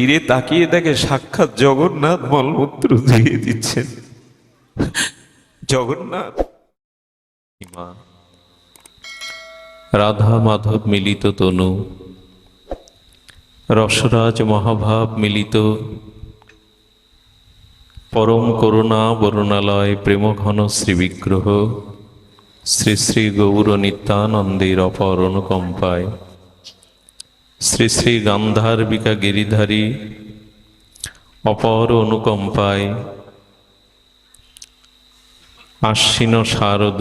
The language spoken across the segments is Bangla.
ফিরে তাকিয়ে দেখে সাক্ষাৎ জগন্নাথ মলমূত্র ধুয়ে দিচ্ছেন। জগন্নাথ। রাধা মাধব মিলিত তনু। রসরাজ মহাভাব মিলিত। পরম করুণা বরুণালয় প্রেমঘন শ্রীবিগ্রহ শ্রী শ্রী গৌর নিত্যানন্দের অপর অনুকম্পায়। শ্রী শ্রী গান্ধার্বিকা গিরিধারী অপর অনুকম্পায় আশ্বিন শারদ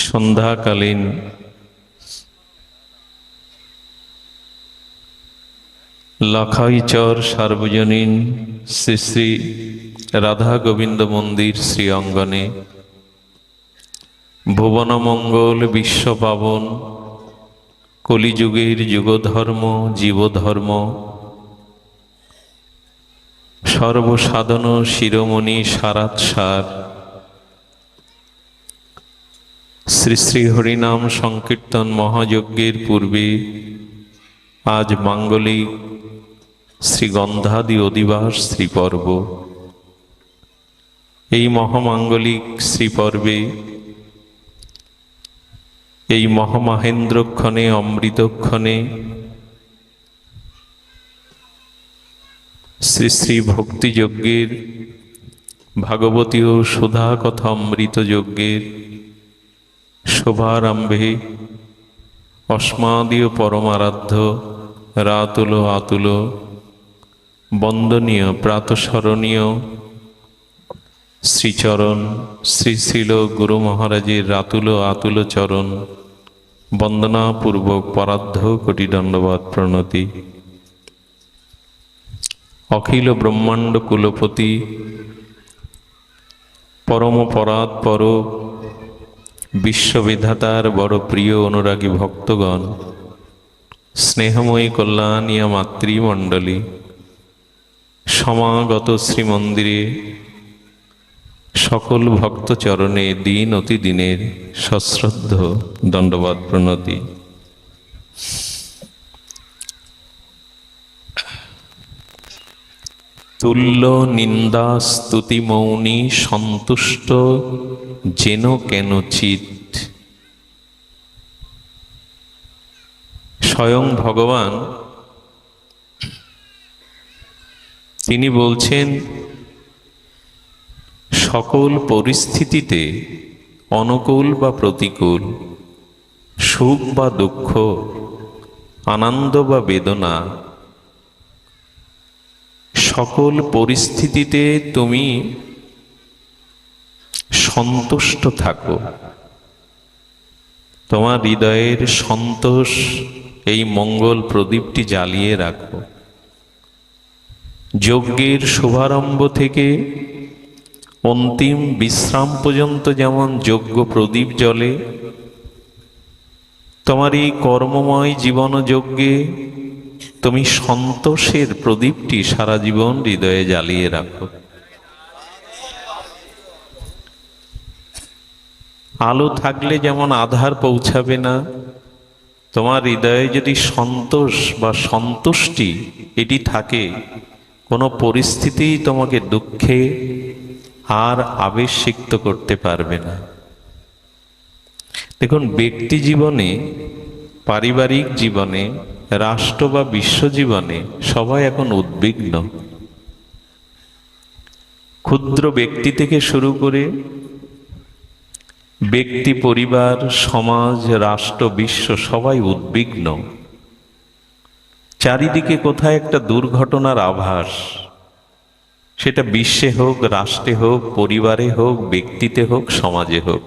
সন্ধ্যাকালীন লাখাইচর সার্বজনীন শ্রী শ্রী রাধা গোবিন্দ মন্দির শ্রী অঙ্গনে ভুবনমঙ্গল বিশ্বপাবন কলিযুগের যুগধর্ম, জীবধর্ম। সর্বসাধন শিরোমণি সারাৎসার। শ্রী শ্রী হরিনাম সংকীর্তন মহাযজ্ঞের পূর্বে আজ মাঙ্গলিক শ্রীগন্ধাদি অধিবাস শ্রীপর্ব। এই মহামাঙ্গলিক শ্রীপর্বে এই মহামাহেন্দ্রক্ষণে, অমৃতক্ষণে শ্রী শ্রী ভক্তিযজ্ঞের, ভাগবতী ও সুধা কথা অমৃত যজ্ঞের শোভারম্ভে অস্মাদীয় পরমারাধ্য রাতুল আতুল বন্দনীয় প্রাতঃস্মরণীয় শ্রীচরণ শ্রী শ্রীল গুরু মহারাজের রাতুল আতুল চরণ বন্দনাপূর্বক পরাধ্য কোটি দণ্ডবাদ প্রণতি। অখিল ব্রহ্মাণ্ড কুলপতি, পরম পরাৎ পর বিশ্ববিধাতার বড় প্রিয় অনুরাগী ভক্তগণ, স্নেহময়ী কল্যাণীয় মাতৃমণ্ডলী, সমাগত শ্রীমন্দিরে সকল ভক্তচরণে দিন অতি দিনের সশ্রদ্ধ দণ্ডবাদ প্রণতি। তুল্য নিন্দা স্তুতি মৌনী সন্তুষ্ট যেন কেন চিত। স্বয়ং ভগবান, তিনি বলছেন সকল পরিস্থিতিতে অনুকূল বা প্রতিকূল, সুখ বা দুঃখ, আনন্দ বা বেদনা, সকল পরিস্থিতিতে তুমি সন্তুষ্ট থাকো। তোমার হৃদয়ের সন্তোষ এই মঙ্গল প্রদীপটি জ্বালিয়ে রাখো। যজ্ঞের শুভারম্ভ থেকে অন্তিম বিশ্রাম পর্যন্ত যেমন যজ্ঞ প্রদীপ জ্বলে, তোমার এই কর্মময় জীবন যজ্ঞে তুমি সন্তোষের প্রদীপটি সারা জীবন হৃদয়ে জ্বালিয়ে রাখো। আলো থাকলে যেমন আধার পৌঁছাবে না, তোমার হৃদয়ে যদি সন্তোষ বা সন্তুষ্টি এটি থাকে, কোনো পরিস্থিতি তোমাকে দুঃখে আর আবেশিক্ত করতে পারবে না। দেখুন, ব্যক্তি জীবনে, পারিবারিক জীবনে, রাষ্ট্র বা বিশ্বজীবনে সবাই এখন উদ্বিগ্ন। ক্ষুদ্র ব্যক্তি থেকে শুরু করে ব্যক্তি, পরিবার, সমাজ, রাষ্ট্র, বিশ্ব সবাই উদ্বিগ্ন। চারিদিকে কোথায় একটা দুর্ঘটনার আভাস। সেটা বিশ্বে হোক, রাষ্ট্রে হোক, পরিবারে হোক, ব্যক্তিতে হোক, সমাজে হোক।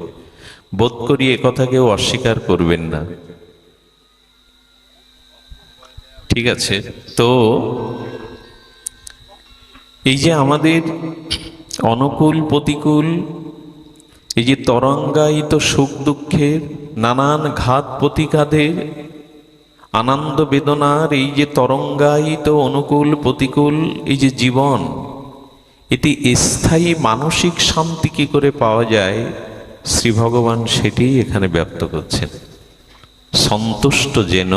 বোধ করি একথা কেউ অস্বীকার করবেন না। ঠিক আছে, তো এই যে আমাদের অনুকূল, প্রতিকূল, এই যে তরঙ্গায়িত সুখ দুঃখের নানান ঘাত প্রতিঘাতের আনন্দ বেদনার এই যে তরঙ্গায়িত, অনুকূল, প্রতিকূল, এই যে জীবন এটি স্থায়ী মানসিক শান্তি কি করে পাওয়া যায়, শ্রী ভগবান সেটি এখানে ব্যক্ত করছেন। সন্তুষ্ট যেন,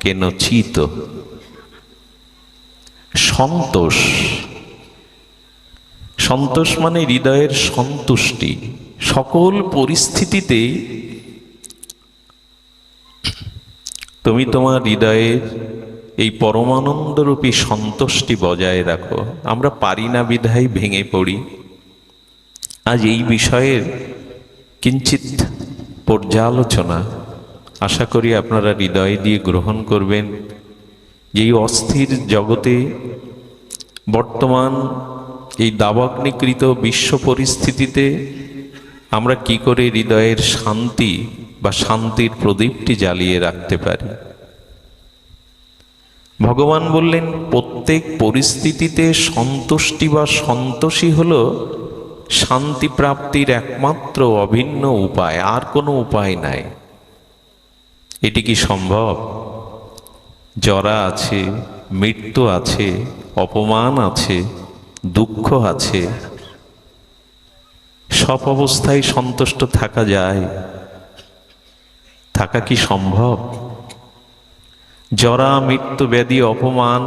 কেন চিত। সন্তোষ। সন্তোষ মানে হৃদয়ের সন্তুষ্টি। সকল পরিস্থিতিতে তুমি তোমার হৃদয়ের এই পরমানন্দরূপী সন্তুষ্টি বজায় রাখো। আমরা পারি না বিধায় ভেঙে পড়ি। আজ এই বিষয়ের কিঞ্চিত পর্যালোচনা আশা করি আপনারা হৃদয় দিয়ে গ্রহণ করবেন যে এই অস্থির জগতে বর্তমান এই দাবাগ্নিকৃত বিশ্ব পরিস্থিতিতে আমরা কি করে হৃদয়ের শান্তি বা শান্তির প্রদীপটি জ্বালিয়ে রাখতে পারি? ভগবান বললেন, প্রত্যেক পরিস্থিতিতে সন্তুষ্টি বা সন্তোষী হল শান্তি প্রাপ্তির একমাত্র অভিন্ন উপায়, আর কোনো উপায় নাই। এটি কি সম্ভব? জরা আছে, মৃত্যু আছে, অপমান আছে, দুঃখ আছে। সব অবস্থায় সন্তুষ্ট থাকা যায়। থাকা কি সম্ভব? জরা মৃত্যু ব্যাধি অপমান,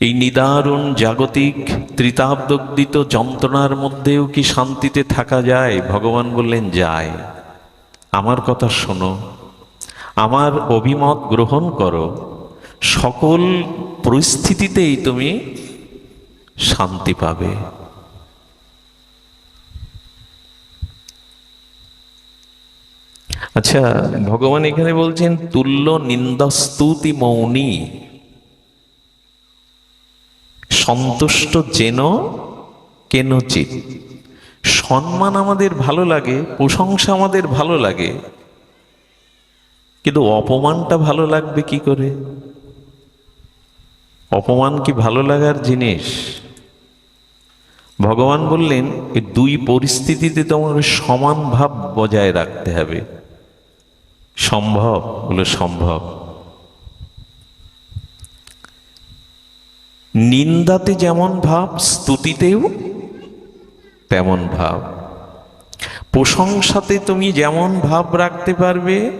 এই নিদারুণ জাগতিক ত্রিতাব্দগ্ধিত যন্ত্রণার মধ্যেও কি শান্তিতে থাকা যায়? ভগবান বললেন, যায়। আমার কথা শোনো, আমার অভিমত গ্রহণ করো। সকল পরিস্থিতিতেই তুমি শান্তি পাবে। আচ্ছা ভগবান এখানে বলছেন, তুল্য নিন্দাস্তুতি মৌনী। সন্তুষ্ট যেন কেন চিত। সম্মান আমাদের ভালো লাগে, প্রশংসা আমাদের ভালো লাগে। কিন্তু অপমানটা ভালো লাগবে কি করে? অপমান কি ভালো লাগার জিনিস? ভগবান বললেন, এই দুই পরিস্থিতিতে তোমার সমান ভাব বজায় রাখতে হবে। সম্ভব বলে সম্ভব। নিন্দাতে যেমন ভাব, স্তুতিতেও তেমন ভাব। প্রশংসাতে তুমি যেমন ভাব রাখতে পারবে,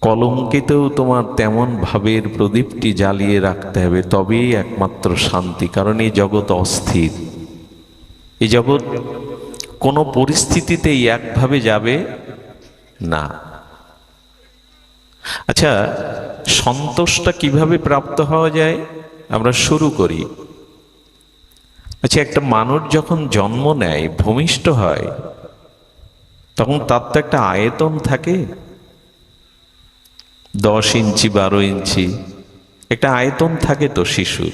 কলঙ্কেতেও তোমার তেমন ভাবের প্রদীপটি জ্বালিয়ে রাখতে হবে, তবেই একমাত্র শান্তি, কারণ এই জগৎ অস্থির। এই জগৎ কোনো পরিস্থিতিতেই একভাবে যাবে না। আচ্ছা সন্তোষটা কীভাবে প্রাপ্ত হওয়া যায়? আমরা শুরু করি। আচ্ছা একটা মানুষ যখন জন্ম নেয়, ভূমিষ্ঠ হয়, তখন তার তো একটা আয়তন থাকে। দশ ইঞ্চি, বারো ইঞ্চি, একটা আয়তন থাকে তো শিশুর।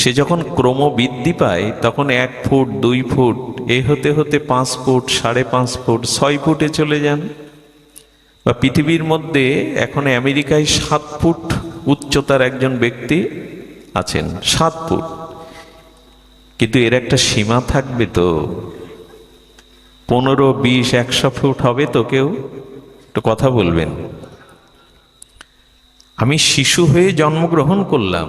সে যখন ক্রম বৃদ্ধি পায়, তখন এক ফুট, দুই ফুট, এ হতে হতে পাঁচ ফুট, সাড়ে পাঁচ ফুট, ছয় ফুটে চলে যান। বা পৃথিবীর মধ্যে এখন আমেরিকায় সাত ফুট উচ্চতার একজন ব্যক্তি আছেন, সাত ফুট। কিন্তু এর একটা সীমা থাকবে তো। পনেরো, বিশ, একশো ফুট হবে তো কেউ? একটু কথা বলবেন। আমি শিশু হয়ে জন্মগ্রহণ করলাম।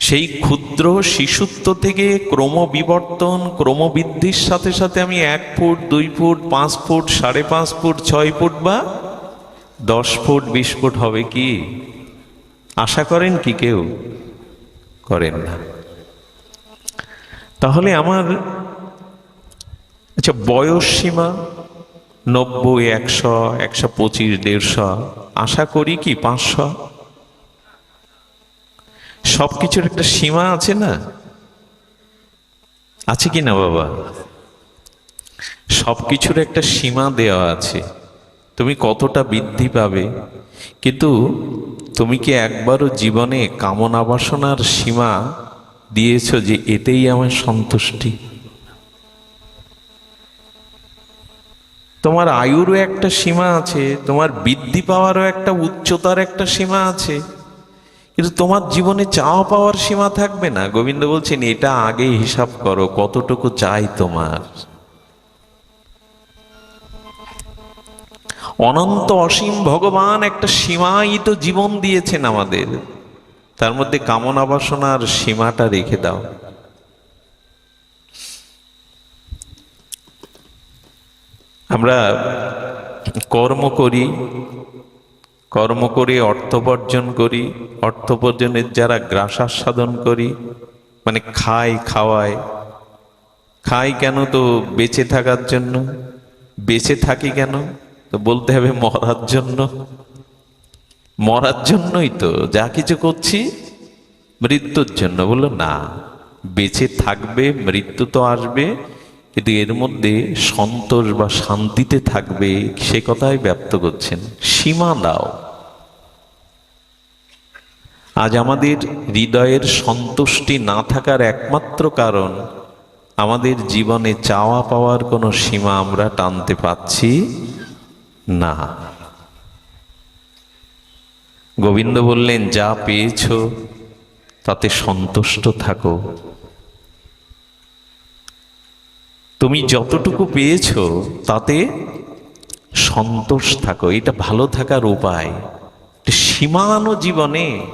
সেই ক্ষুদ্র শিশুত্ব থেকে ক্রমবিবর্তন, ক্রমবৃদ্ধির সাথে সাথে আমি এক ফুট, দুই ফুট, পাঁচ ফুট, সাড়ে পাঁচ ফুট, ছয় ফুট বা দশ ফুট, বিশ ফুট হবে কি? আশা করেন কি কেউ? করেন না। তাহলে আমার আচ্ছা বয়স সীমা নব্বই, একশো একশো পঁচিশ, দেড়শো, আশা করি কি পাঁচশো? সব কিছুর একটা সীমা আছে না? আছে কি না বাবা? সব কিছুর একটা সীমা দেওয়া আছে। তুমি কতটা বৃদ্ধি পাবে? কিন্তু তুমি কি একবারও জীবনে কামনা বাসনার সীমা দিয়েছ যে এতেই আমার সন্তুষ্টি? তোমার আয়ুরও একটা সীমা আছে, তোমার বৃদ্ধি পাওয়ারও একটা উচ্চতার একটা সীমা আছে। কিন্তু তোমার জীবনে চাওয়া পাওয়ার সীমা থাকবে না। গোবিন্দ বলছেন, এটা আগে হিসাব করো, কতটুকু চাই তোমার? অনন্ত অসীম ভগবান একটা সীমায়িত জীবন দিয়েছেন আমাদের। তার মধ্যে কামনা বাসনার সীমাটা রেখে দাও। আমরা কর্ম করি কর্ম করে অর্থোপার্জন করি অর্থোপার্জনের যারা গ্রাসাস্বাদন করি মানে খাই খাওয়ায় খাই কেন তো বেঁচে থাকার জন্য? বেঁচে থাকি কেন? তো বলতে হবে মরার জন্য। মরার জন্যই তো যা কিছু করছি, মৃত্যুর জন্য। বলল, না, বেঁচে থাকবে, মৃত্যু তো আসবে, কিন্তু এর মধ্যে সন্তোষ বা শান্তিতে থাকবে, সে কথাই ব্যক্ত করছেন। সীমা দাও। আজ আমাদের হৃদয়ের সন্তুষ্টি না থাকার একমাত্র কারণ, আমাদের জীবনে চাওয়া পাওয়ার কোনো সীমা আমরা টানতে পাচ্ছি না। গোবিন্দ বললেন, যা পেয়েছ, তাতে সন্তুষ্ট থাকো। তুমি যতটুকু পেয়েছ, তাতে সন্তোষ থাকো। এটা ভালো থাকার উপায়। সীমানো জীবনে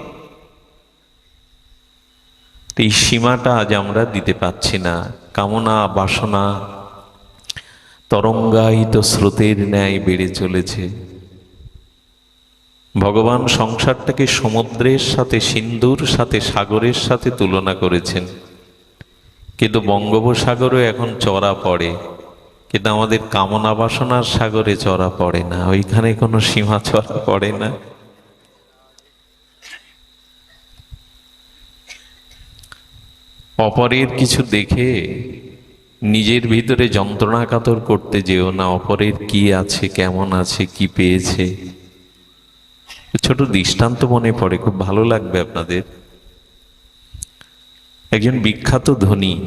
এই সীমাটা আজ আমরা দিতে পাচ্ছি না। কামনা, বাসনা, তরঙ্গায়িত স্রোতের ন্যায় বেড়ে চলেছে। ভগবান সংসারটাকে সমুদ্রের সাথে সিন্ধুর সাথে, সাগরের সাথে তুলনা করেছেন। কিন্তু বঙ্গোপসাগরও এখন চড়া পড়ে। কিন্তু আমাদের কামনা, বাসনার সাগরে চড়া পড়ে না। ওইখানে কোনো সীমা চড়া পড়ে না। অপরের কিছু দেখে নিজের ভিতরে যন্ত্রণা কাতর করতে যেও না, অপরের কি আছে, কেমন আছে, কি পেয়েছে। ছোট দৃষ্টান্ত মনে পড়ে, খুব ভালো লাগবে আপনাদের। একজন বিখ্যাত ধনী,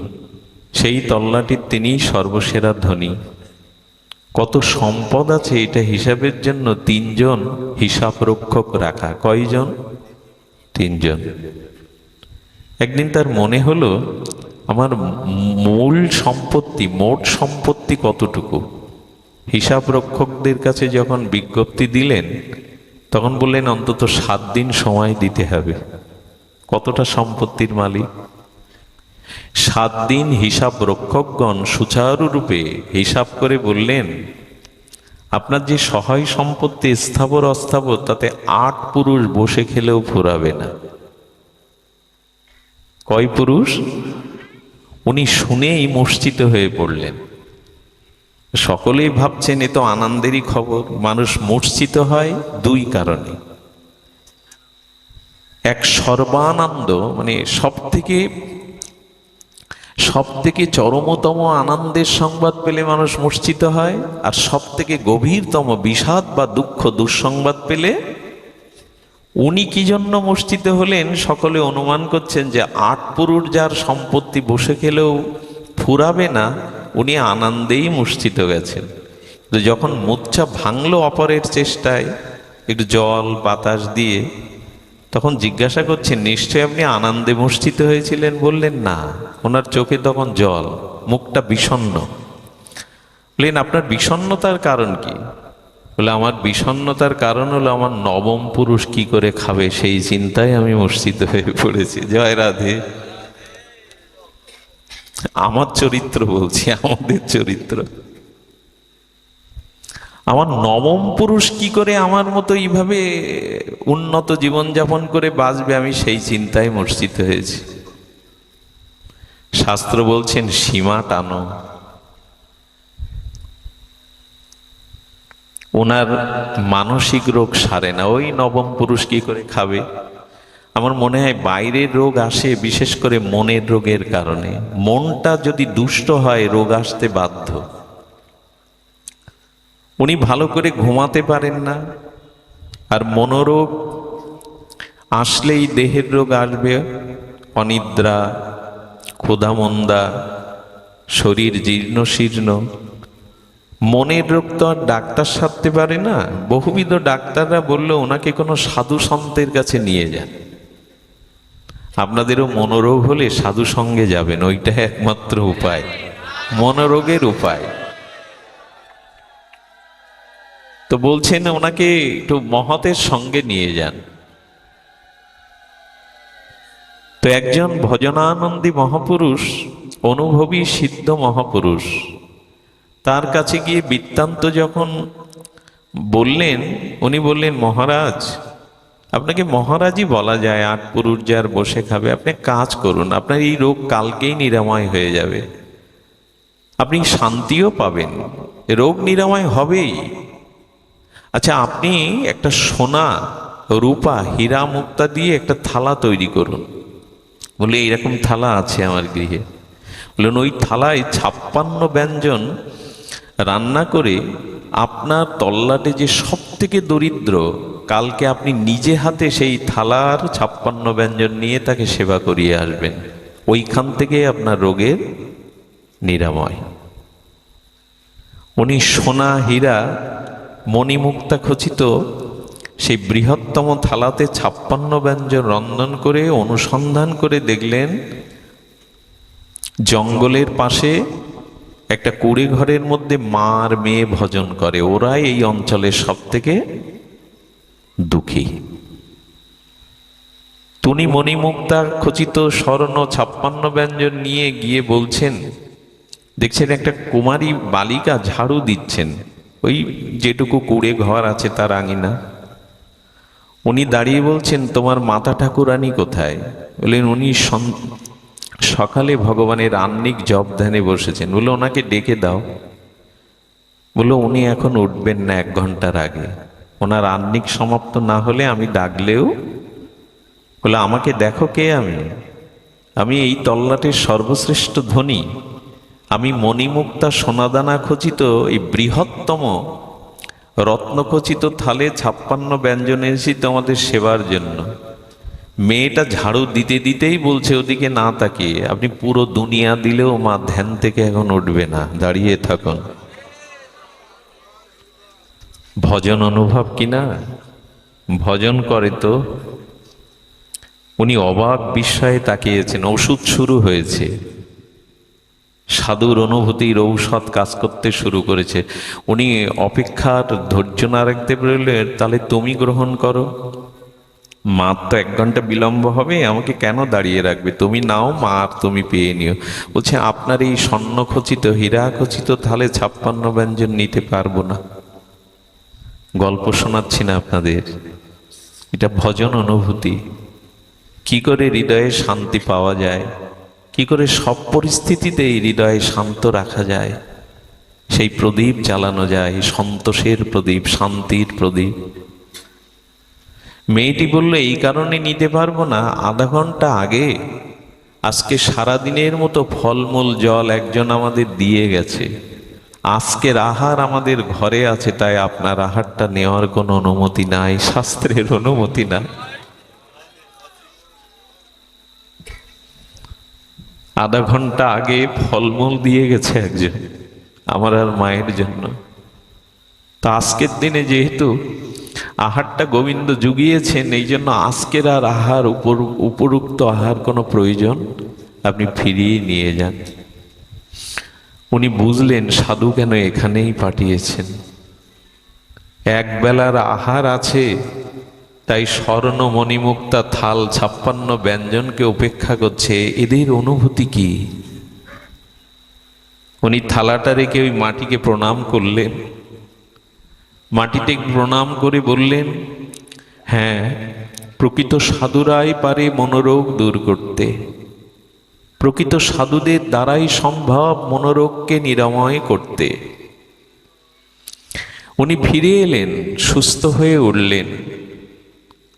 সেই তল্লাটির তিনি সর্বসেরা ধনী। কত সম্পদ আছে এটা হিসাবের জন্য তিনজন হিসাব রক্ষক রাখা। কয়জন? তিনজন। একদিন তার মনে হলো, আমার মূল সম্পত্তি, মোট সম্পত্তি কতটুকু? হিসাব রক্ষকদের কাছে যখন বিজ্ঞপ্তি দিলেন, তখন বললেন, অন্তত সাত দিন সময় দিতে হবে। কতটা সম্পত্তির মালিক? সাত দিন হিসাব রক্ষকগণ সুচারুরূপে হিসাব করে বললেন, আপনার যে সহায় সম্পত্তি স্থাবর অস্থাবর তাতে আট পুরুষ বসে খেলেও ফুরাবে না। কয় পুরুষ? উনি শুনেই মূর্ছিত হয়ে পড়লেন। সকলেই ভাবছেন, এ তো আনন্দেরই খবর। মানুষ মূর্ছিত হয় দুই কারণে। এক সর্বানন্দ মানে সব থেকে সব থেকে চরমতম আনন্দের সংবাদ পেলে মানুষ মূর্ছিত হয়, আর সব থেকে গভীরতম বিষাদ বা দুঃখ দুঃসংবাদ পেলে উনি কি জন্য মূর্ছিত হলেন? সকলে অনুমান করছেন যে আট পুরুষ যার সম্পত্তি বসে খেলেও ফুরাবে না, উনি আনন্দেই মূর্ছিত গেছেন। তো যখন মুচ্ছা ভাঙলো অপরের চেষ্টায়, একটু জল, বাতাস দিয়ে, তখন জিজ্ঞাসা করছেন, নিশ্চয়ই আপনি আনন্দে মূর্ছিত হয়েছিলেন? বললেন, না। ওনার চোখে তখন জল, মুখটা বিষণ্ন বললেন, আপনার বিষণ্নতার কারণ কি? বলে, আমার বিষণ্নতার কারণ হলো আমার নবম পুরুষ কি করে খাবে? সেই চিন্তায় আমি মূর্ছিত হয়ে পড়েছি। জয় রাধে। আমার চরিত্র বলছি, আমাদের চরিত্র। আমার নবম পুরুষ কি করে আমার মতো এইভাবে উন্নত জীবনযাপন করে বাঁচবে, আমি সেই চিন্তায় মূর্ছিত হয়েছি। শাস্ত্র বলছেন, সীমা টানো। ওনার মানসিক রোগ সারে না। ওই নবম পুরুষ কি করে খাবে? আমার মনে হয় বাইরের রোগ আসে বিশেষ করে মনের রোগের কারণে। মনটা যদি দুষ্ট হয়, রোগ আসতে বাধ্য। উনি ভালো করে ঘুমাতে পারেন না। আর মনোরোগ আসলেই দেহের রোগ আসবে। অনিদ্রা, ক্ষুধামন্দা, শরীর জীর্ণ শীর্ণ মনের রোগ তো আর ডাক্তার সারতে পারে না। বহুবিধ ডাক্তাররা বলল ওনাকে কোনো সাধু সন্তের কাছে নিয়ে যান। আপনাদেরও মনোরোগ হলে সাধু সঙ্গে যাবেন, ওইটা একমাত্র উপায়। মনোরোগের উপায়। তো বলছেন ওনাকে একটু মহতের সঙ্গে নিয়ে যান। তো একজন ভজনানন্দী মহাপুরুষ, অনুভবী সিদ্ধ মহাপুরুষ তার কাছে গিয়ে বৃত্তান্ত যখন বললেন, উনি বললেন, মহারাজ, আপনাকে মহারাজই বলা যায়, আট পুরুষ যার বসে খাবে, আপনি কাজ করুন, আপনার এই রোগ কালকেই নিরাময় হয়ে যাবে। আপনি শান্তিও পাবেন, রোগ নিরাময় হবেই। আচ্ছা আপনি একটা সোনা, রূপা, হীরা, মুক্তা দিয়ে একটা থালা তৈরি করুন। বলে এইরকম থালা আছে আমার গৃহে। বললেন, ওই থালায় ছাপ্পান্ন ব্যঞ্জন রান্না করে আপনার তল্লাটে যে সব থেকে দরিদ্র, কালকে আপনি নিজে হাতে সেই থালার ছাপ্পান্ন ব্যঞ্জন নিয়ে তাকে সেবা করিয়ে আসবেন। ওইখান থেকে আপনার রোগের নিরাময়। উনি সোনা হীরা মণিমুক্তা খচিত সেই বৃহত্তম থালাতে ছাপ্পান্ন ব্যঞ্জন রন্ধন করে অনুসন্ধান করে দেখলেন, জঙ্গলের পাশে একটা কুড়ে ঘরের মধ্যে মার মেয়ে ভজন করে। ওরাই এই অঞ্চলের সব থেকে দুঃখী। তুনি মণিমুক্তা খচিত স্বর্ণ ছাপ্পান্ন ব্যঞ্জন নিয়ে গিয়ে বলছেন, দেখছেন একটা কুমারী বালিকা ঝাড়ু দিচ্ছেন। ওই যেটুকু কুড়ে ঘর আছে তার আঙিনা উনি দাঁড়িয়ে বলছেন, তোমার মাতা ঠাকুরানী কোথায়? বললেন, উনি সকালে ভগবানের আন্নিক জপ ধ্যানে বসেছেন। বলে ওনাকে ডেকে দাও। বলল, উনি এখন উঠবেন না এক ঘণ্টার আগে। ওনার আন্নিক সমাপ্ত না হলে আমি ডাকলেও বলে আমাকে দেখো কে আমি। আমি এই তল্লাটের সর্বশ্রেষ্ঠ ধনী। আমি মণিমুক্তা সোনাদানা খচিত এই বৃহত্তম রত্নখচিত থালে ছাপ্পান্ন ব্যঞ্জন এসেছি তোমাদের সেবার জন্য। মেয়েটা ঝাড়ু দিতে দিতেই বলছে ওদিকে না তাকিয়ে। আপনি পুরো দুনিয়া দিলেও মা ধ্যান থেকে এখন উঠবে না, দাঁড়িয়ে থাকুন। ভজন অনুভব কিনা ভজন করে তো। উনি অবাক বিস্ময়ে তাকিয়েছেন, ওষুধ শুরু হয়েছে। সাধুর অনুভূতির ঔষধ কাজ করতে শুরু করেছে। উনি অপেক্ষার ধৈর্য না রাখতে পারলে তাহলে তুমি গ্রহণ করো। মার তো এক ঘণ্টা বিলম্ব হবে, আমাকে কেন দাঁড়িয়ে রাখবে? তুমি নাও মা, আর তুমি পেয়ে নিও। বলছে, আপনার এই স্বর্ণ খচিত হীরা খচিত তাহলে ছাপ্পান্ন ব্যঞ্জন নিতে পারব না। গল্প শোনাচ্ছি না আপনাদের। এটা ভজন অনুভূতি। কি করে হৃদয়ে শান্তি পাওয়া যায়? কি করে সব পরিস্থিতিতে এই হৃদয়ে শান্ত রাখা যায়? সেই প্রদীপ জ্বালানো যায়, সন্তোষের প্রদীপ, শান্তির প্রদীপ। মেয়েটি বলল, এই কারণে নিতে পারব না, আধা ঘণ্টা আগে। আজকে সারাদিনের মতো ফলমূল, জল একজন আমাদের দিয়ে গেছে। আজকের আহার আমাদের ঘরে আছে, তাই আপনার আহারটা নেওয়ার কোনো অনুমতি নাই, শাস্ত্রের অনুমতি নাই। আধা ঘণ্টা আগে ফলমূল দিয়ে গেছে একজন, আমার আর মায়ের জন্য। তা আজকের দিনে যেহেতু আহারটা গোবিন্দ জুগিয়েছেন, এই জন্য আজকের আর আহার উপর উপরুক্ত আহার কোনো প্রয়োজন? আপনি ফিরিয়ে নিয়ে যান। উনি বুঝলেন সাধু কেন এখানেই পাঠিয়েছেন। এক বেলার আহার আছে, তাই স্বর্ণ মণিমুক্তা থাল ছাপ্পান্ন ব্যঞ্জনকে উপেক্ষা করছে, এদের অনুভূতি কি? উনি থালাটা রেখে ওই মাটিকে প্রণাম করলেন। মাটিতে প্রণাম করে বললেন হ্যাঁ প্রকৃত সাধুরাই পারে মনোরোগ দূর করতে। প্রকৃত সাধুদের দ্বারাই সম্ভব মনোরোগকে নিরাময় করতে। উনি ফিরে এলেন, সুস্থ হয়ে উঠলেন।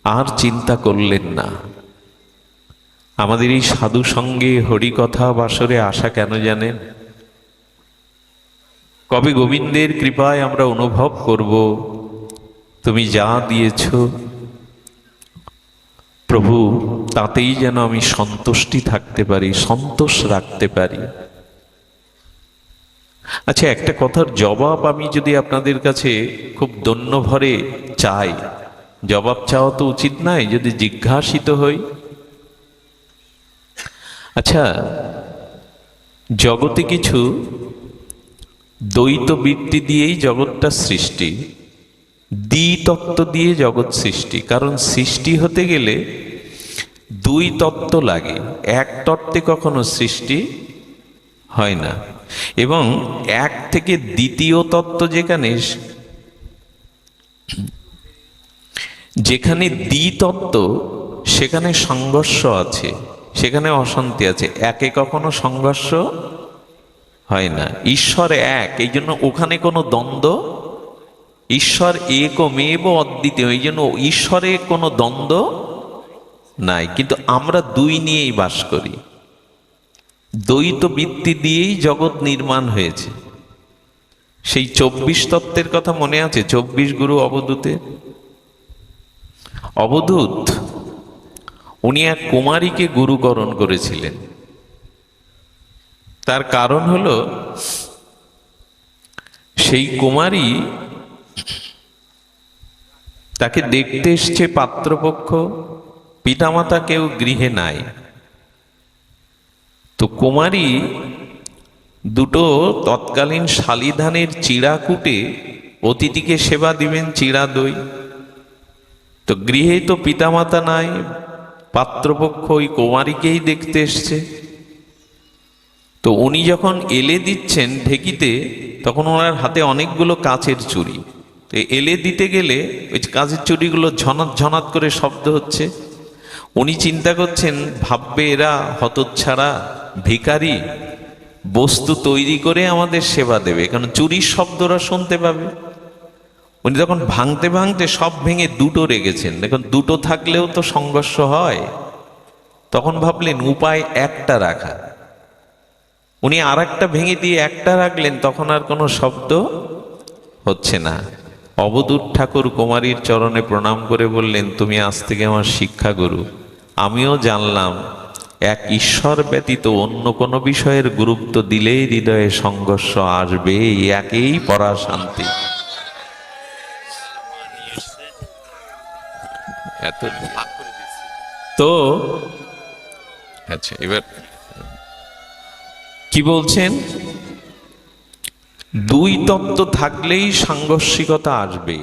আর চিন্তা করলেন না। আমাদের এই সাধু সঙ্গে হরিকথা বাসরে আসা কেন জানেন? কবে গোবিন্দের কৃপায় আমরা অনুভব করব? তুমি যা দিয়েছ। প্রভু, তাতেই যেন আমি সন্তুষ্টি থাকতে পারি, সন্তোষ রাখতে পারি। আচ্ছা একটা কথার জবাব আমি যদি আপনাদের কাছে খুব দন্য ভরে চাই। জবাব চাওয়া তো উচিত নয় যদি জিজ্ঞাসিত হই। আচ্ছা জগতে কিছু দ্বৈত বৃত্তি দিয়েই জগৎটা সৃষ্টি, দ্বিতত্ত্ব দিয়ে জগৎ সৃষ্টি। কারণ সৃষ্টি হতে গেলে দুই তত্ত্ব লাগে, এক তত্ত্বে কখনো সৃষ্টি হয় না। এবং এক থেকে দ্বিতীয় তত্ত্ব যেখানে যেখানে দ্বিতত্ত্ব, সেখানে সংঘর্ষ আছে, সেখানে অশান্তি আছে। একে কখনো সংঘর্ষ হয় না। ঈশ্বর এক, এই জন্য ওখানে কোনো দ্বন্দ্ব? ঈশ্বর এক মেব অদ্বিতীয়, এই জন্য ঈশ্বরে কোনো দ্বন্দ্ব নাই। কিন্তু আমরা দুই নিয়েই বাস করি। দ্বৈত বৃত্তি দিয়েই জগৎ নির্মাণ হয়েছে। সেই চব্বিশ তত্ত্বের কথা মনে আছে? চব্বিশ গুরু অবধূতের? অবধূত, উনি এক কুমারীকে গুরুকরণ করেছিলেন। তার কারণ হলো, সেই কুমারী তাকে দেখতে এসছে পাত্রপক্ষ, পিতামাতা কেউ গৃহে নাই। তো কুমারী দুটো তৎকালীন শালিধানের চিড়া কুটে অতিথিকে সেবা দিবেন, চিড়া দই। তো গৃহে তো পিতামাতা নাই, পাত্রপক্ষ ওই কুমারীকেই দেখতে এসছে। তো উনি যখন এলে দিচ্ছেন ঢেকিতে, তখন ওনার হাতে অনেকগুলো কাচের চুড়ি। তো এলে দিতে গেলে ওই কাচের চুড়িগুলো ঝনাত ঝনাত করে শব্দ হচ্ছে। উনি চিন্তা করছেন, ভাববে এরা হতচ্ছাড়া ভিখারি, বস্তু তৈরি করে আমাদের সেবা দেবে কারণ চুরির শব্দরা শুনতে পাবে? উনি তখন ভাঙতে ভাঙতে সব ভেঙে দুটো রেগেছেন দেখুন, দুটো থাকলেও তো সংঘর্ষ হয়। তখন ভাবলেন, উপায় একটা রাখা। উনি আর একটা ভেঙে দিয়ে একটা রাখলেন, তখন আর কোনো শব্দ হচ্ছে না। অবধূত ঠাকুর কুমারীর চরণে প্রণাম করে বললেন, তুমি আজ থেকে আমার শিক্ষা গুরু আমিও জানলাম, এক ঈশ্বর ব্যতীত অন্য কোনো বিষয়ের গুরুত্ব দিলেই হৃদয়ে সংঘর্ষ আসবে একেই পরা শান্তি এত তো আচ্ছা এবার কি বলছেন? দুই তত্ত্ব থাকলেই সাংঘর্ষিকতা আসবে।